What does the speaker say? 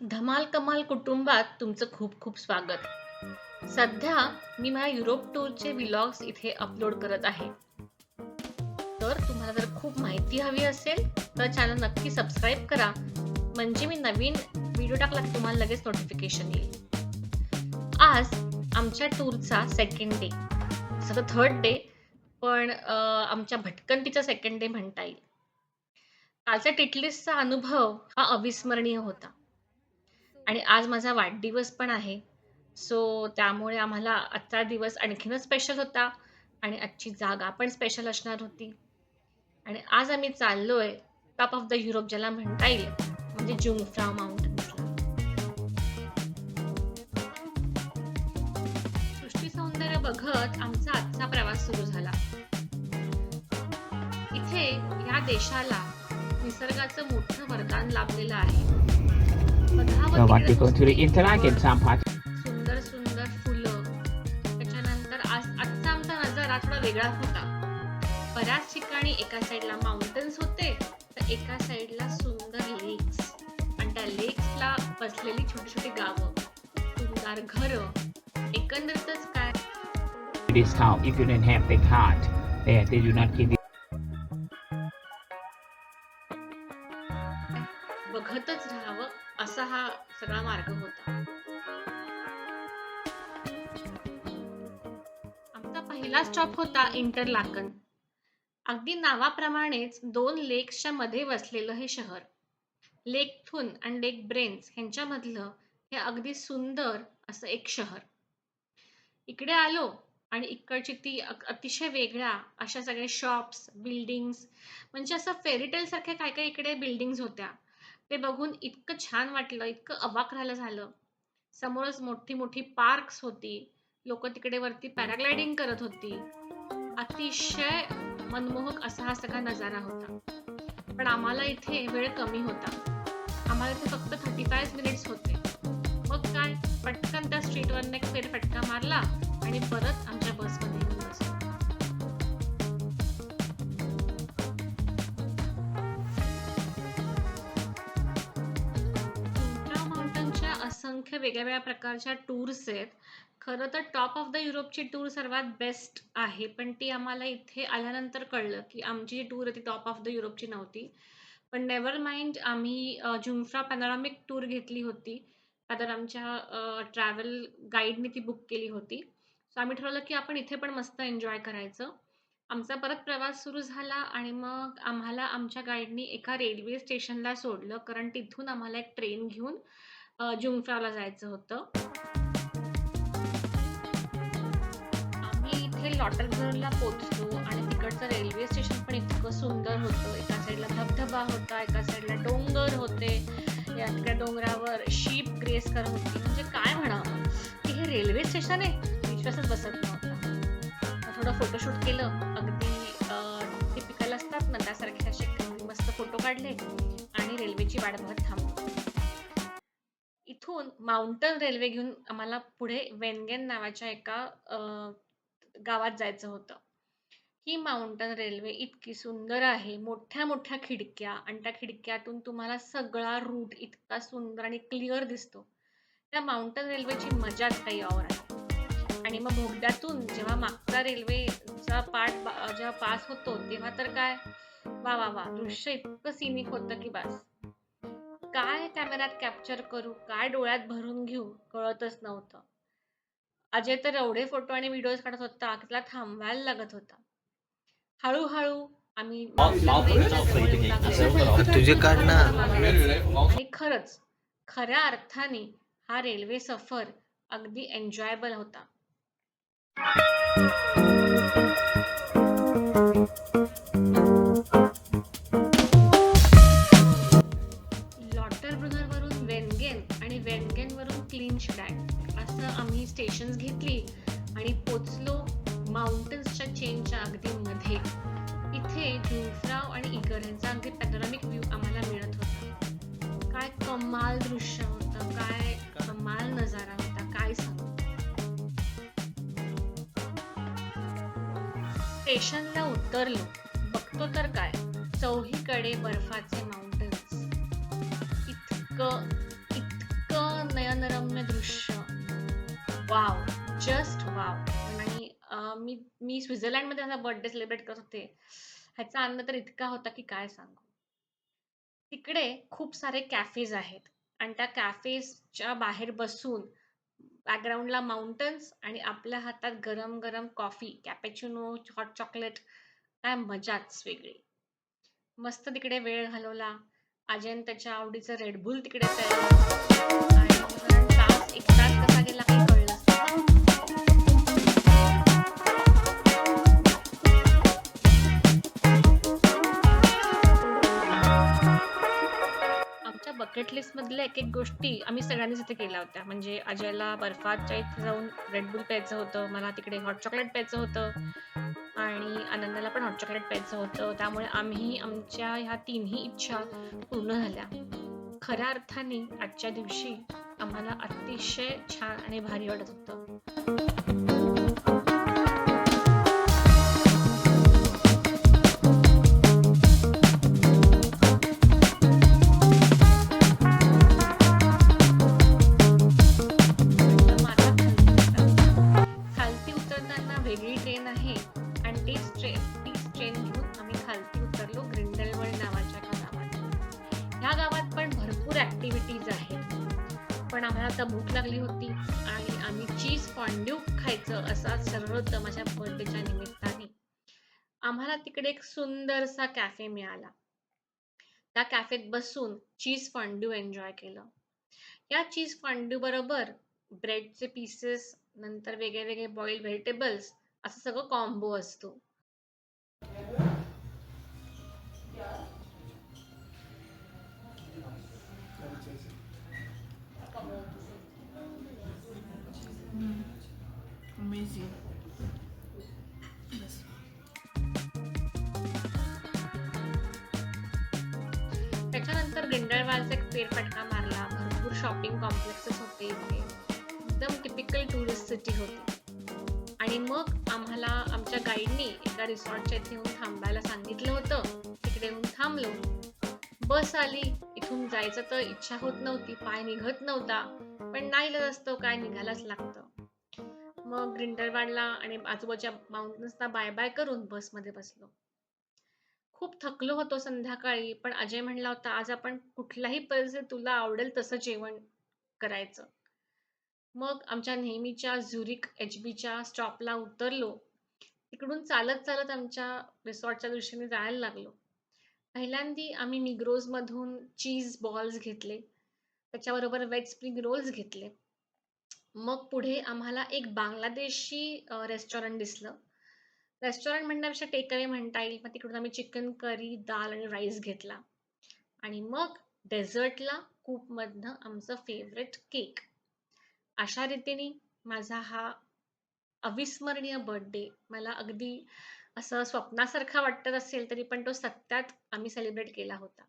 धमाल कमाल कुटुंबात तुमचं खूप खूप स्वागत. सध्या मी माझ्या युरोप टूरचे व्लॉग्स इथे अपलोड करत आहे. तर तुम्हाला जर खूप माहिती हवी असेल तर चॅनल नक्की सबस्क्राईब करा. म्हणजे मी नवीन व्हिडिओ टाकला की तुम्हाला लगेच नोटिफिकेशन येईल. आज आमच्या टूरचा सेकंड डे तसं थर्ड डे पण आमच्या भटकंतीचा सेकंड डे म्हणता येईल. कालचा टिटलिसचा अनुभव हा अविस्मरणीय होता. आणि आज माझा वाढदिवस पण आहे. सो त्यामुळे आम्हाला आजचा दिवस आणखीनच स्पेशल होता आणि आजची जागा पण स्पेशल असणार होती. आणि आज आम्ही चाललोय टॉप ऑफ द युरोप ज्याला म्हणता येईल म्हणजे जुंगफ्राव माउंटन्सला सृष्टी सौंदर्य बघत आमचा आजचा प्रवास सुरू झाला. इथे या देशाला निसर्गाचं मोठं वरदान लाभलेलं आहे. बघावं So what तिकडे we go to the interlaken some part. सुंदर सुंदर फुलं. त्याच्यानंतर आज आजचा आमचा नजारा थोडा वेगळा होता. बऱ्याच ठिकाणी एका साईडला माउंटन्स होते तर एका साईडला सुंदर लेक्स आणि त्या लेक्सला बसलेली छोटी छोटी गावं सुंदर घरं. एकंदरीतच काय? Discount if you don't have the card. There, they do not give पहिला स्टॉप होता इंटरलाकन. अगदी नावाप्रमाणेच दोन लेक्सच्या मध्ये वसलेलं हे शहर. लेक थुन आणि लेक ब्रेन्स ह्यांच्यामधलं हे अगदी सुंदर असं एक शहर. इकडे आलो आणि इकडची ती अतिशय वेगळ्या अशा सगळे शॉप्स बिल्डिंग्स म्हणजे असं फेरीटेल सारख्या काय काय इकडे बिल्डिंग्स होत्या. ते बघून इतकं छान वाटलं इतकं अवाक राहिलं झालं. समोरच मोठी मोठी पार्क्स होती. लोक तिकडे वरती पॅराग्लायडिंग करत होती. अतिशय मनमोहक असा हा सगळा नजारा होता. पण आम्हाला इथे वेळ कमी होता. आम्हाला इथे फक्त थर्टी फायव्ह मिनिट्स होते. मग काय? पटकन त्या स्ट्रीटवरनं एक फेरफटका मारला आणि परत आमच्या बसमध्ये येऊन बसलो. माउंटनच्या असंख्य वेगळ्या वेगळ्या प्रकारच्या टूर्स आहेत. खरं तर टॉप ऑफ द युरोपची टूर सर्वात बेस्ट आहे. पण ती आम्हाला इथे आल्यानंतर कळलं की आमची जी टूर होती टॉप ऑफ द युरोपची नव्हती. पण नेवर माइंड आम्ही झुम्फ्रा जुंफ्रा पॅनॉरामिक टूर घेतली होती. तर आमच्या ट्रॅव्हल गाईडने ती बुक केली होती. सो आम्ही ठरवलं की आपण इथे पण मस्त एन्जॉय करायचं. आमचा परत प्रवास सुरू झाला आणि मग आम्हाला आमच्या गाईडनी एका रेल्वे स्टेशनला सोडलं. कारण तिथून आम्हाला एक ट्रेन घेऊन जुमफ्राला जायचं होतं. आम्ही पोचलो आणि तिकडचं रेल्वे स्टेशन पण इतकं सुंदर होतं. एका साईडला धबधबा होता एका साईडला डोंगर होते. या तिकडे डोंगरावर शीप ग्रेस करत होती. म्हणजे काय म्हणावं? की हे रेल्वे स्टेशन आहे विश्वासच बसत नव्हता. थोडं फोटोशूट केलं अगदी टिपिकल असतात ना त्यासारखे असे मस्त फोटो काढले आणि रेल्वेची वाट बघत थांबलो. इथून माउंटन रेल्वे घेऊन आम्हाला पुढे वेनगेन नावाच्या एका गावात जायचं होतं. ही माउंटन रेल्वे इतकी सुंदर आहे. मोठ्या मोठ्या खिडक्या आणि त्या खिडक्यातून तुम्हाला सगळा रूट इतका सुंदर आणि क्लिअर दिसतो. त्या माउंटन रेल्वेची मजाच काही और आहे. आणि मग बोगद्यातून जेव्हा मागचा रेल्वेचा पार्ट जेव्हा पास होतो तेव्हा तर काय? वा वा वा दृश्य इतकं सिनिक होतं की बस. काय कॅमेऱ्यात कॅप्चर करू? काय डोळ्यात भरून घेऊ? कळतच नव्हतं. अजय तर एवढे फोटो आणि व्हिडिओज काढत होता की त्याला थांबवायला लागत होता हळूहळू आम्ही. तुझे काढ ना. आणि खरंच खऱ्या अर्थाने हा रेल्वे सफर अगदी एन्जॉयबल होता क्लीन वरून क्लीनशडॅक असं आम्ही स्टेशन्स घेतली आणि पोचलो माउंटन्सच्या चेनच्या अगदी मध्ये. इथे जुंफ्राव आणि इगर यांचा अगदी पॅनोरामिक व्ह्यू आम्हाला मिळत होता. काय कमाल दृश्य होतं काय कमाल नजारा होता काय सांगू. स्टेशनला उतरलो. बघतो तर काय? चौहीकडे बर्फाचे माउंटन्स इतकं नयनरम्य दृश्य. वाव जस्ट वाव आणि मी मी स्वित्झर्लंडमध्ये माझा बर्थडे सेलिब्रेट करत होते. ह्याचा आनंद तर इतका होता की काय सांगू. तिकडे खूप सारे कॅफेज आहेत. आणि त्या कॅफेजच्या बाहेर बसून बॅकग्राऊंडला माउंटन्स आणि आपल्या हातात गरम गरम कॉफी कॅपेचिनो हॉट चॉकलेट काय मजाच वेगळी. मस्त तिकडे वेळ घालवला. अजयन त्याच्या आवडीचं रेडबुल तिकडे प्यायलं तास एक तास कसा गेला आमच्या बकेट लिस्ट मधल्या एक एक गोष्टी आम्ही सगळ्यांनीच इथे केल्या होत्या. म्हणजे अजयला बर्फाच्या इथे जाऊन रेडबुल प्यायचं होतं मला तिकडे हॉट चॉकलेट प्यायचं होतं आणि आनंदाला पण हॉट चॉकलेट प्यायचं होतं. त्यामुळे आम्ही आमच्या ह्या तिन्ही इच्छा पूर्ण झाल्या. खऱ्या अर्थाने आजच्या दिवशी आम्हाला अतिशय छान आणि भारी वाटत होतं. आता भूक लागली होती आणि आम्ही चीज फॉन्ड्यू खायचं असा सरळ माझ्या बर्थडेच्या निमित्ताने आम्हाला तिकडे एक सुंदरसा कॅफे मिळाला. त्या कॅफेत बसून चीज फॉन्ड्यू एन्जॉय केलं. या चीज फॉन्ड्यू बरोबर ब्रेडचे पीसेस नंतर वेगळे वेगळे बॉइल्ड व्हेजिटेबल्स असं सगळं कॉम्बो असतो. त्याच्यानंतर गिंडळवालचा एक फेरफटका मारला. भरपूर शॉपिंग कॉम्प्लेक्सेस होते इथे. एकदम टिपिकल टुरिस्ट सिटी होती. आणि मग आम्हाला आमच्या गाईडनी एका रिसॉर्टच्या इथे येऊन थांबायला सांगितलं होतं. तिकडे येऊन थांबलो. बस आली. इथून जायचं तर इच्छा होत नव्हती. पाय निघत नव्हता. पण नाही असतं काय निघायलाच लागतं. मग ग्रिंडरवाडला आणि आजूबाजूच्या माउंटन्सना बाय बाय करून बसमध्ये बसलो. खूप थकलो होतो संध्याकाळी पण अजय म्हणला होता आज आपण कुठल्याही परिस्थितीत तुला आवडेल तसं जेवण करायचं. मग आमच्या नेहमीच्या झुरिक एच बीच्या स्टॉपला उतरलो. तिकडून चालत चालत आमच्या रिसॉर्टच्या दृष्टीने जायला लागलो. पहिल्यांदी आम्ही निग्रोज मधून चीज बॉल्स घेतले. त्याच्याबरोबर वेज स्प्रिंग रोल्स घेतले. मग पुढे आम्हाला एक बांगलादेशी रेस्टॉरंट दिसलं. रेस्टॉरंट म्हणण्यापेक्षा टेक अवे म्हणता येईल. मग तिकडून आम्ही चिकन करी दाल आणि राईस घेतला. आणि मग डेझर्टला कूपमधनं आमचं फेवरेट केक अशा रीतीने माझा हा अविस्मरणीय बर्थडे मला अगदी असं स्वप्नासारखा वाटत असेल तरी पण तो सत्यात आम्ही सेलिब्रेट केला होता.